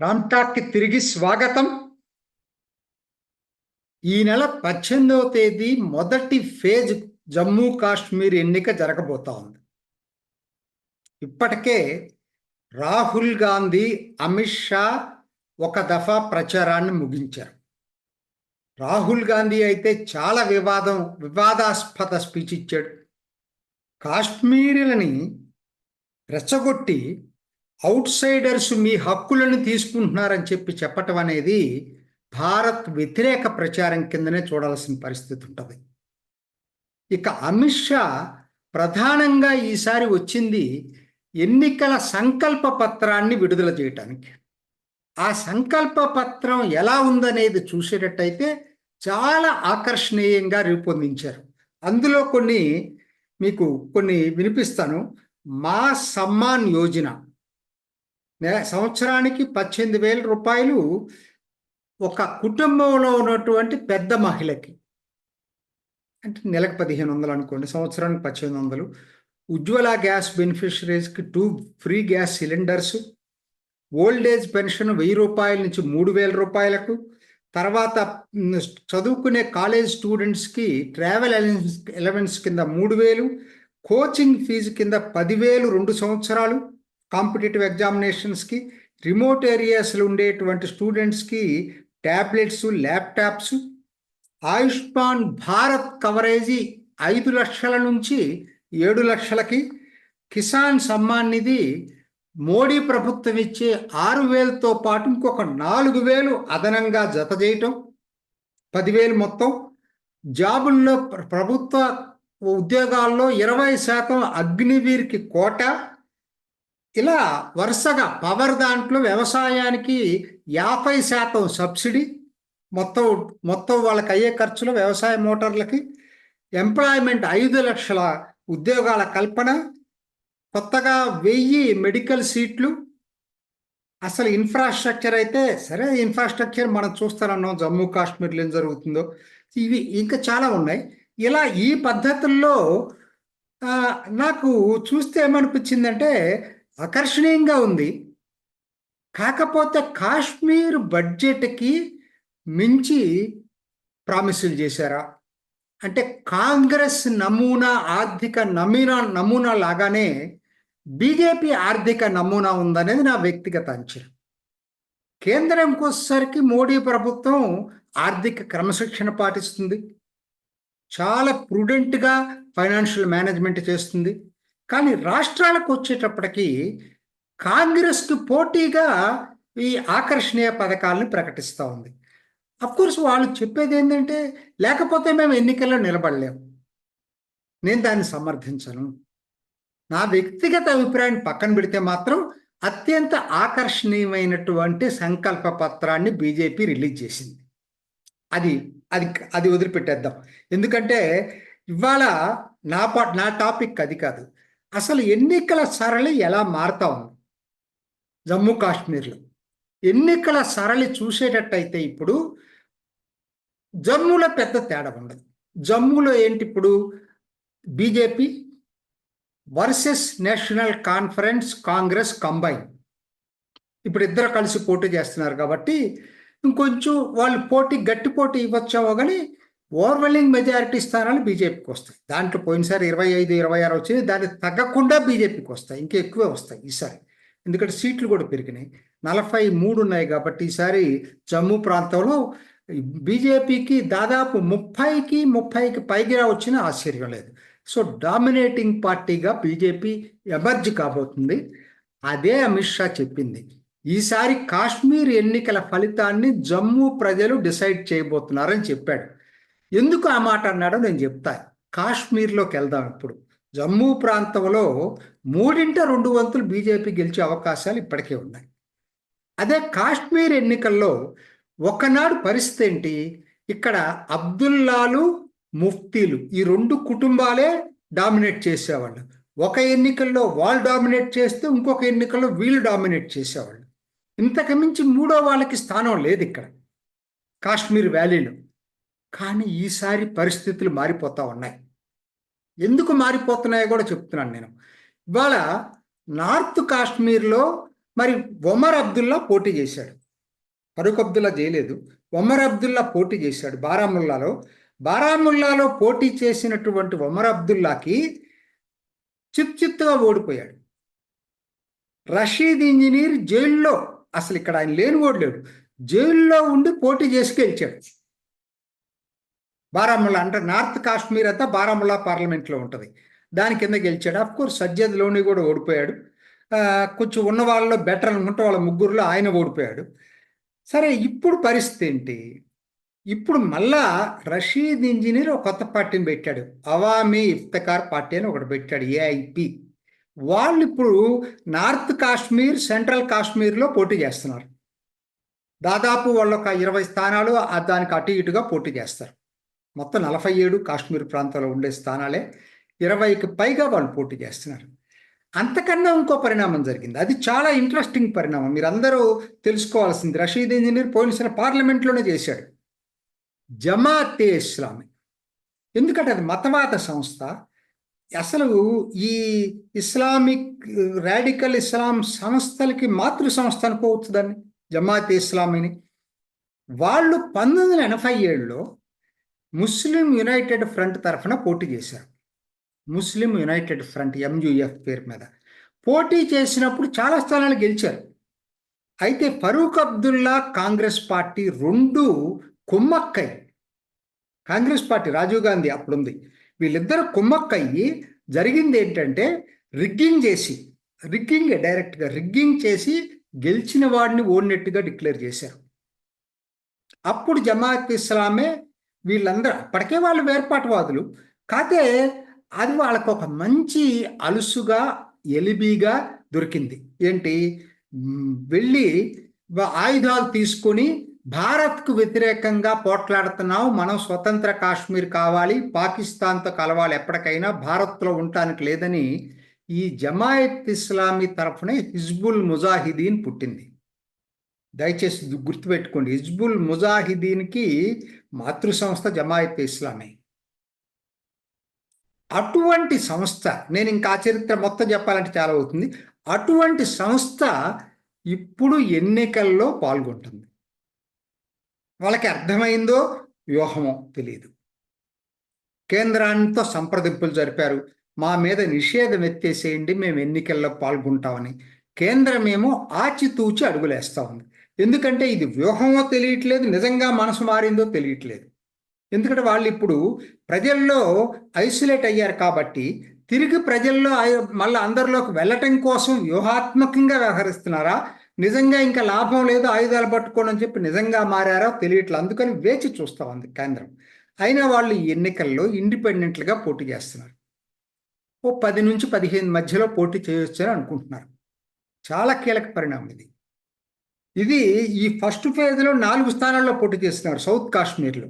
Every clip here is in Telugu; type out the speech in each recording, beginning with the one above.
రామ్టాక్కి తిరిగి స్వాగతం. ఈ నెల పద్దెనిమిదవ తేదీ మొదటి ఫేజ్ జమ్మూ కాశ్మీర్ ఎన్నిక జరగబోతా ఉంది. ఇప్పటికే రాహుల్ గాంధీ అమిత్ షా ఒక దఫా ప్రచారాన్ని ముగించారు. రాహుల్ గాంధీ అయితే చాలా వివాదం వివాదాస్పద స్పీచ్ ఇచ్చాడు. కాశ్మీరులని రెచ్చగొట్టి అవుట్ సైడర్స్ మీ హక్కులను తీసుకుంటున్నారని చెప్పి చెప్పటం అనేది భారత్ వ్యతిరేక ప్రచారం కిందనే చూడాల్సిన పరిస్థితి ఉంటుంది. ఇక అమిత్ షా ప్రధానంగా ఈసారి వచ్చింది ఎన్నికల సంకల్ప పత్రాన్ని విడుదల చేయటానికి. ఆ సంకల్ప పత్రం ఎలా ఉందనేది చూసేటట్టయితే చాలా ఆకర్షణీయంగా రూపొందించారు. అందులో కొన్ని మీకు కొన్ని వినిపిస్తాను. మా సమ్మాన్ యోజన. సంవత్సరానికి పద్దెనిమిది వేల రూపాయలు ఒక కుటుంబంలో ఉన్నటువంటి పెద్ద మహిళకి. అంటే నెలకు పదిహేను వందలు అనుకోండి సంవత్సరానికి పద్దెనిమిది వందలు. Ujjwala gas బెనిఫిషరీస్కి two free gas cylinders. Old age pension వెయ్యి రూపాయల నుంచి మూడు వేల రూపాయలకు. తర్వాత చదువుకునే కాలేజ్ స్టూడెంట్స్కి ట్రావెల్ అలవెన్స్ అలవెన్స్ కింద మూడు వేలు కోచింగ్ ఫీజు కింద పదివేలు రెండు సంవత్సరాలు కాంపిటేటివ్ ఎగ్జామినేషన్స్కి రిమోట్ ఏరియాస్లో ఉండేటువంటి స్టూడెంట్స్కి tablets laptops Ayushman Bharat coverage ఐదు లక్షల నుంచి ఏడు లక్షలకి కిసాన్ సమ్మాన్ నిధి మోడీ ప్రభుత్వం ఇచ్చే ఆరు వేలతో పాటు ఇంకొక నాలుగు వేలు అదనంగా జత చేయటం పదివేలు మొత్తం జాబుల్లో ప్రభుత్వ ఉద్యోగాల్లో ఇరవై శాతం అగ్నివీర్కి కోట. ఇలా వరుసగా పవర్ దాంట్లో వ్యవసాయానికి యాభై శాతం సబ్సిడీ మొత్తం మొత్తం వాళ్ళకి అయ్యే ఖర్చులు వ్యవసాయ మోటార్లకి ఎంప్లాయ్మెంట్ ఐదు లక్షల ఉద్యోగాల కల్పన కొత్తగా వెయ్యి మెడికల్ సీట్లు. అసలు ఇన్ఫ్రాస్ట్రక్చర్ అయితే సరే ఇన్ఫ్రాస్ట్రక్చర్ మనం చూస్తారన్నాం జమ్మూ కాశ్మీర్లో ఏం జరుగుతుందో. ఇవి ఇంకా చాలా ఉన్నాయి. ఇలా ఈ పద్ధతుల్లో నాకు చూస్తే ఏమనిపించిందంటే ఆకర్షణీయంగా ఉంది. కాకపోతే కాశ్మీర్ బడ్జెట్కి మించి ప్రామిసులు చేశారా? అంటే కాంగ్రెస్ నమూనా ఆర్థిక నమూనా నమూనా లాగానే బీజేపీ ఆర్థిక నమూనా ఉందనేది నా వ్యక్తిగత అంచనా. కేంద్రంకి వచ్చేసరికి మోడీ ప్రభుత్వం ఆర్థిక క్రమశిక్షణ పాటిస్తుంది. చాలా ప్రూడెంట్గా ఫైనాన్షియల్ మేనేజ్మెంట్ చేస్తుంది. కానీ రాష్ట్రాలకు వచ్చేటప్పటికి కాంగ్రెస్కి పోటీగా ఈ ఆకర్షణీయ పథకాలను ప్రకటిస్తూ ఉంది. కోర్స్ వాళ్ళు చెప్పేది ఏంటంటే లేకపోతే మేము ఎన్నికల్లో నిలబడలేము నేను దాన్ని సమర్థించను. నా వ్యక్తిగత అభిప్రాయాన్ని పక్కన పెడితే మాత్రం అత్యంత ఆకర్షణీయమైనటువంటి సంకల్ప పత్రాన్ని బీజేపీ రిలీజ్ చేసింది. అది అది అది వదిలిపెట్టేద్దాం. ఎందుకంటే ఇవాళ నా పా నా టాపిక్ అది కాదు. అసలు ఎన్నికల సరళి ఎలా మారుతా ఉంది? జమ్మూ కాశ్మీర్లో. ఎన్నికల సరళి చూసేటట్టయితే ఇప్పుడు జమ్మూలో పెద్ద తేడా ఉండదు జమ్మూలో ఏంటి ఇప్పుడు? BJP versus national conference Congress combine. ఇప్పుడు ఇద్దరు కలిసి పోటీ చేస్తున్నారు కాబట్టి ఇంకొంచెం వాళ్ళు పోటీ గట్టి పోటీ ఇవ్వచ్చామో కానీ ఓవర్వెల్లింగ్ మెజారిటీ స్థానాలు బీజేపీకి వస్తాయి. దాంట్లో పోయినసారి ఇరవై ఐదు ఇరవై ఆరు వచ్చింది. దాన్ని తగ్గకుండా బీజేపీకి వస్తాయి. ఇంకా ఎక్కువే వస్తాయి ఈసారి. ఎందుకంటే సీట్లు కూడా పెరిగినాయి. నలభై మూడు ఉన్నాయి కాబట్టి ఈసారి జమ్మూ ప్రాంతంలో బీజేపీకి దాదాపు ముప్పైకి ముప్పైకి పైగా వచ్చిన ఆశ్చర్యం లేదు. సో డామినేటింగ్ పార్టీగా బీజేపీ ఎమర్జ్ కాబోతుంది. అదే అమిత్ షా చెప్పింది. ఈసారి కాశ్మీర్ ఎన్నికల ఫలితాన్ని జమ్మూ ప్రజలు డిసైడ్ చేయబోతున్నారని చెప్పాడు. ఎందుకు ఆ మాట అన్నాడో నేను చెప్తా. కాశ్మీర్లోకి వెళ్దాం ఇప్పుడు. జమ్మూ ప్రాంతంలో మూడింట రెండు వంతులు బీజేపీ గెలిచే అవకాశాలు ఇప్పటికే ఉన్నాయి. అదే కాశ్మీర్ ఎన్నికల్లో ఒకనాడు పరిస్థితి ఏంటి? ఇక్కడ అబ్దుల్లాలు ముఫ్తీలు. ఈ రెండు కుటుంబాలే డామినేట్ చేసేవాళ్ళు. ఒక ఎన్నికల్లో వాళ్ళు డామినేట్ చేస్తే ఇంకొక ఎన్నికల్లో వీళ్ళు డామినేట్ చేసేవాళ్ళు. ఇంతకు మించి మూడో వాళ్ళకి స్థానం లేదు ఇక్కడ. కాశ్మీర్ వ్యాలీలో. కానీ ఈసారి పరిస్థితులు మారిపోతా ఉన్నాయి. ఎందుకు మారిపోతున్నాయో కూడా చెప్తున్నాను నేను. ఇవాళ నార్త్ కాశ్మీర్లో మరి ఒమర్ అబ్దుల్లా పోటీ చేశాడు. ఫరూక్ అబ్దుల్లా చేయలేదు. ఒమర్ అబ్దుల్లా పోటీ చేశాడు బారాముల్లాలో. బారాముల్లాలో పోటీ చేసినటువంటి ఒమర్ అబ్దుల్లాకి చిప్ చిత్తుగా ఓడిపోయాడు. రషీద్ ఇంజనీర్ జైల్లో అసలు ఇక్కడ ఆయన లేని ఓడలేడు జైల్లో ఉండి పోటీ చేసి గెలిచాడు. బారాముల్లా అంటే నార్త్ కాశ్మీర్ అంతా బారాముల్లా పార్లమెంట్లో ఉంటుంది. దాని కింద గెలిచాడు. అఫ్ కోర్స్ సజ్జద్లోని కూడా ఓడిపోయాడు. కొంచెం ఉన్న వాళ్ళలో బెటర్ అనుకుంటే వాళ్ళ ముగ్గురులో ఆయన ఓడిపోయాడు. సరే ఇప్పుడు పరిస్థితి ఏంటి? ఇప్పుడు మళ్ళా రషీద్ ఇంజనీర్ ఒక కొత్త పార్టీని పెట్టాడు. అవామీ ఇఫ్తకార్ పార్టీ అని ఒకటి పెట్టాడు ఏఐపి వాళ్ళు ఇప్పుడు నార్త్ కాశ్మీర్ సెంట్రల్ కాశ్మీర్లో పోటీ చేస్తున్నారు. దాదాపు వాళ్ళు ఒక ఇరవై స్థానాలు ఆ దానికి అటు ఇటుగా పోటీ చేస్తారు. మొత్తం నలభై ఏడు కాశ్మీర్ ప్రాంతంలో ఉండే స్థానాలే ఇరవైకి పైగా వాళ్ళు పోటీ చేస్తున్నారు. అంతకన్నా ఇంకో పరిణామం జరిగింది. అది చాలా ఇంట్రెస్టింగ్ పరిణామం. మీరు అందరూ తెలుసుకోవాల్సింది. రషీద్ ఇంజనీర్ పోయినసారి పార్లమెంట్లోనే చేశాడు. జమాతే ఇస్లామీ ఎందుకంటే అది మతవాద సంస్థ. అసలు ఈ ఇస్లామిక్ రాడికల్ ఇస్లాం సంస్థలకి మాతృ సంస్థ అనుకోవచ్చు దాన్ని జమాతే ఇస్లామీని వాళ్ళు పంతొమ్మిది వందల ఎనభై ఏడులో ముస్లిం యునైటెడ్ ఫ్రంట్ తరఫున పోటీ చేశారు. ముస్లిం యునైటెడ్ ఫ్రంట్ ఎంయుఎఫ్ పేరు మీద. పోటీ చేసినప్పుడు చాలా స్థానాలు గెలిచారు. అయితే ఫరూక్ అబ్దుల్లా కాంగ్రెస్ పార్టీ రెండు కుమ్మక్కై. కాంగ్రెస్ పార్టీ రాజీవ్ గాంధీ అప్పుడుంది. వీళ్ళిద్దరు కుమ్మక్కయ్యి జరిగింది ఏంటంటే రిగ్గింగ్ చేసి రిగ్గింగ్ డైరెక్ట్గా రిగ్గింగ్ చేసి గెలిచిన వాడిని ఓడినట్టుగా డిక్లేర్ చేశారు. అప్పుడు జమాత్ ఇస్లామే వీళ్ళందరూ అప్పటికే వాళ్ళు వేర్పాటువాదులు కాతే అది వాళ్ళకు ఒక మంచి అలుసుగా ఎలిబీగా దొరికింది. ఏంటి? వెళ్ళి ఆయుధాలు తీసుకొని భారత్కు వ్యతిరేకంగా పోట్లాడుతున్నావు మనం స్వతంత్ర కాశ్మీర్ కావాలి పాకిస్తాన్తో కలవాలి ఎప్పటికైనా భారత్లో ఉండటానికి లేదని ఈ జమాయత్ ఇస్లామీ తరఫునే హిజ్బుల్ ముజాహిదీన్ పుట్టింది. దయచేసి గుర్తుపెట్టుకోండి హిజ్బుల్ ముజాహిదీన్కి మాతృ సంస్థ జమాయత్ ఇస్లామీ. అటువంటి సంస్థ నేను ఇంకా చరిత్ర మొత్తం చెప్పాలంటే చాలా అవుతుంది అటువంటి సంస్థ ఇప్పుడు ఎన్నికల్లో పాల్గొంటుంది. వాళ్ళకి అర్థమైందో వ్యూహమో తెలియదు కేంద్రాంతో సంప్రదింపులు జరిపారు. మా మీద నిషేధం ఎత్తేసేయండి మేము ఎన్నికల్లో పాల్గొంటామని. కేంద్రమేమో ఆచితూచి అడుగులేస్తా ఉంది. ఎందుకంటే ఇది వ్యూహమో తెలియట్లేదు నిజంగా మనసు మారిందో తెలియట్లేదు. ఎందుకంటే వాళ్ళు ఇప్పుడు ప్రజల్లో ఐసోలేట్ అయ్యారు కాబట్టి తిరిగి ప్రజల్లో మళ్ళీ అందరిలోకి వెళ్ళటం కోసం వ్యూహాత్మకంగా వ్యవహరిస్తున్నారా? నిజంగా ఇంకా లాభం లేదు ఆయుధాలు పట్టుకోండి అని చెప్పి నిజంగా మారారా తెలియట్లేదు అందుకని వేచి చూస్తా ఉంది కేంద్రం. అయినా వాళ్ళు ఈ ఎన్నికల్లో ఇండిపెండెంట్లుగా పోటీ చేస్తున్నారు. ఓ పది నుంచి పదిహేను మధ్యలో పోటీ చేయొచ్చు అని అనుకుంటున్నారు. చాలా కీలక పరిణామం ఇది. ఇది ఈ ఫస్ట్ ఫేజ్లో నాలుగు స్థానాల్లో పోటీ చేస్తున్నారు సౌత్ కాశ్మీర్లో.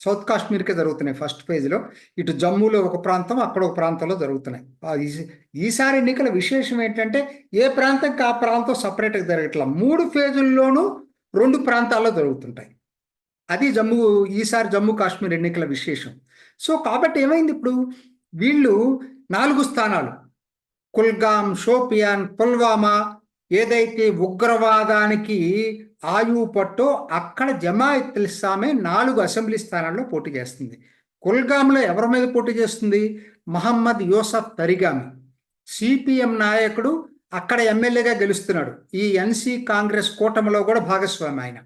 సౌత్ కాశ్మీర్కే జరుగుతున్నాయి ఫస్ట్ ఫేజ్లో ఇటు జమ్మూలో ఒక ప్రాంతం అక్కడ ఒక ప్రాంతంలో జరుగుతున్నాయి. ఈ- ఈసారి ఎన్నికల విశేషం ఏంటంటే ఏ ప్రాంతంకి ఆ ప్రాంతం సపరేట్గా జరగట్లా. మూడు ఫేజుల్లోనూ రెండు ప్రాంతాల్లో జరుగుతుంటాయి. అది జమ్మూ ఈసారి జమ్మూ కాశ్మీర్ ఎన్నికల విశేషం. సో కాబట్టి ఏమైంది ఇప్పుడు? వీళ్ళు నాలుగు స్థానాలు. కుల్గాం షోపియాన్ పుల్వామా ఏదైతే ఉగ్రవాదానికి ఆయువు పట్టో అక్కడ జమాయత్ ఇస్లామే నాలుగు అసెంబ్లీ స్థానాల్లో పోటీ చేస్తుంది. కుల్గాంలో ఎవరి మీద పోటీ చేస్తుంది? మహమ్మద్ యూసఫ్ తరిగామి. సిపిఎం నాయకుడు అక్కడ ఎమ్మెల్యేగా గెలుస్తున్నాడు. ఈ ఎన్సీ కాంగ్రెస్ కూటమిలో కూడా భాగస్వామి ఆయన.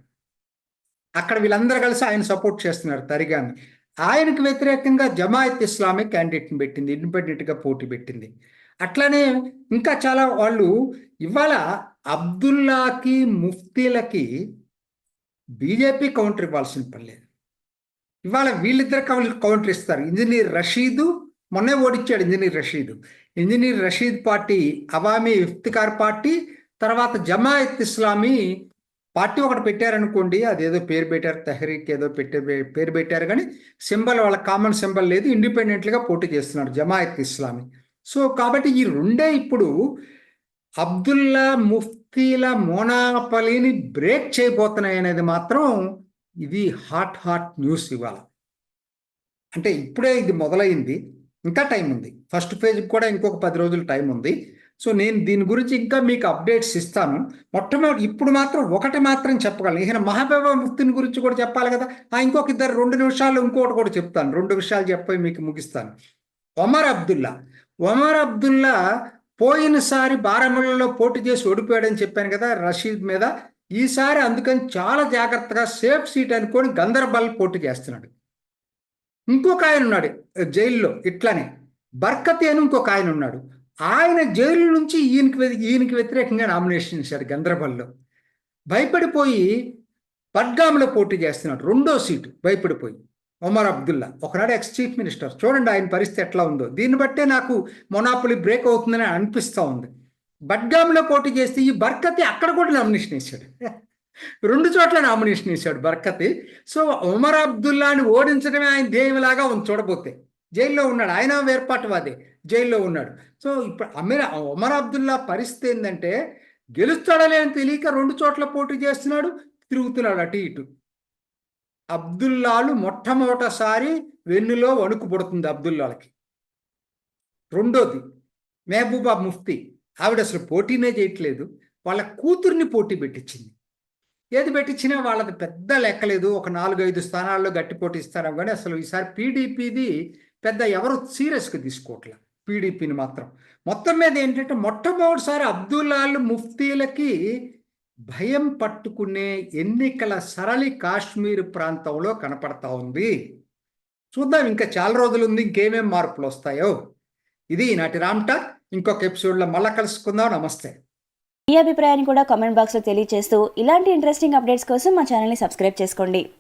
అక్కడ వీళ్ళందరూ కలిసి ఆయన సపోర్ట్ చేస్తున్నారు తరిగామి. ఆయనకు వ్యతిరేకంగా జమాయత్ ఇస్లామే క్యాండిడేట్ని పెట్టింది ఇండిపెండెంట్గా పోటీ పెట్టింది. అట్లానే ఇంకా చాలా వాళ్ళు ఇవాళ అబ్దుల్లాకి ముఫ్తీలకి బీజేపీ కౌంటర్ ఇవ్వాల్సిన పని లేదు. ఇవాళ వీళ్ళిద్దరు కౌంటర్ ఇస్తారు. ఇంజనీర్ రషీదు మొన్నే ఓడిచ్చాడు engineer Rashid. Engineer Rashid party Awami Iftikhar party తర్వాత జమాయత్ ఇస్లామీ పార్టీ ఒకటి పెట్టారనుకోండి అదేదో పేరు పెట్టారు తెహరీక్ ఏదో పెట్టే పేరు పెట్టారు కానీ సింబల్ వాళ్ళ కామన్ సింబల్ లేదు ఇండిపెండెంట్గా పోటీ చేస్తున్నారు జమాయత్ ఇస్లామీ. సో కాబట్టి ఈ రెండే ఇప్పుడు అబ్దుల్లా ముఫ్తీల మోనాపలిని బ్రేక్ చేయబోతున్నాయి అనేది మాత్రం ఇది హాట్ హాట్ న్యూస్ ఇవాళ. అంటే ఇప్పుడే ఇది మొదలైంది. ఇంకా టైం ఉంది. ఫస్ట్ ఫేజ్కి కూడా ఇంకొక పది రోజులు టైం ఉంది. సో నేను దీని గురించి ఇంకా మీకు అప్డేట్స్ ఇస్తాను. మొట్టమొదటి ఇప్పుడు మాత్రం ఒకటి మాత్రం చెప్పగలను. ఈయన మహాబేబా ముఫ్తిని గురించి కూడా చెప్పాలి కదా. ఆ ఇంకొక ఇద్దరు రెండు నిమిషాలు ఇంకోటి కూడా చెప్తాను. రెండు విషయాలు చెప్పి మీకు ముగిస్తాను. ఒమర్ అబ్దుల్లా. ఒమర్ అబ్దుల్లా పోయినసారి బారాముల్లలో పోటీ చేసి ఓడిపోయాడని చెప్పాను కదా రషీద్ మీద. ఈసారి అందుకని చాలా జాగ్రత్తగా సేఫ్ సీట్ అనుకొని గందర్బల్ పోటీ చేస్తున్నాడు. ఇంకొక ఆయన ఉన్నాడు జైల్లో ఇట్లానే. బర్కతి అని ఇంకొక ఆయన ఉన్నాడు. ఆయన జైలు నుంచి ఈయనకి ఈయనకి వ్యతిరేకంగా నామినేషన్ చేశాడు గందరబల్లో భయపడిపోయి బడ్గామ్లో పోటీ చేస్తున్నాడు రెండో సీటు భయపడిపోయి. ఒమర్ అబ్దుల్లా ఒకనాడు ఎక్స్ చీఫ్ మినిస్టర్ చూడండి ఆయన పరిస్థితి ఎట్లా ఉందో. దీన్ని బట్టే నాకు మొనాపులి బ్రేక్ అవుతుందని అనిపిస్తూ ఉంది. బడ్గామ్లో పోటీ చేస్తే ఈ బర్కతి అక్కడ కూడా నామినేషన్ ఇచ్చాడు రెండు చోట్ల నామినేషన్ ఇచ్చాడు బర్కతి. సో ఉమర్ అబ్దుల్లాని ఓడించడమే ఆయన ధ్యేయంలాగా ఉంది చూడబోతే. జైల్లో ఉన్నాడు ఆయన వేర్పాటువాదే జైల్లో ఉన్నాడు. సో ఇప్పుడు అమీర్ ఉమర్ అబ్దుల్లా పరిస్థితి ఏంటంటే గెలుస్తాడో లేని తెలియక రెండు చోట్ల పోటీ చేస్తున్నాడు తిరుగుతున్నాడు అటు ఇటు. అబ్దుల్లాలు మొట్టమొదటిసారి వెన్నులో వణుకు పుడుతుంది అబ్దుల్లాలకి. రెండోది మెహబూబా ముఫ్తీ ఆవిడ అసలు పోటీనే చేయట్లేదు వాళ్ళ కూతుర్ని పోటీ పెట్టించింది. ఏది పెట్టించినా వాళ్ళది పెద్ద లెక్కలేదు ఒక నాలుగు ఐదు స్థానాల్లో గట్టి పోటీ ఇస్తారు కానీ అసలు ఈసారి పీడీపీది పెద్ద ఎవరు సీరియస్గా తీసుకోవట్లే పీడీపీని మాత్రం. మొత్తం మీద ఏంటంటే మొట్టమొదటిసారి అబ్దుల్లాల్ ముఫ్తీలకి భయం పట్టుకునే ఎన్నికల సరళి కాశ్మీర్ ప్రాంతంలో కనపడతా ఉంది. చూద్దాం ఇంకా చాలా రోజులు ఉంది ఇంకేమేం మార్పులు వస్తాయో. ఇది ఈనాటి రామ్టాక్ ఇంకొక ఎపిసోడ్లో మళ్ళా కలుసుకుందాం. నమస్తే. మీ అభిప్రాయాన్ని కూడా కామెంట్ బాక్స్లో తెలియజేస్తూ ఇలాంటి ఇంట్రెస్టింగ్ అప్డేట్స్ కోసం మా ఛానల్ని సబ్స్క్రైబ్ చేసుకోండి.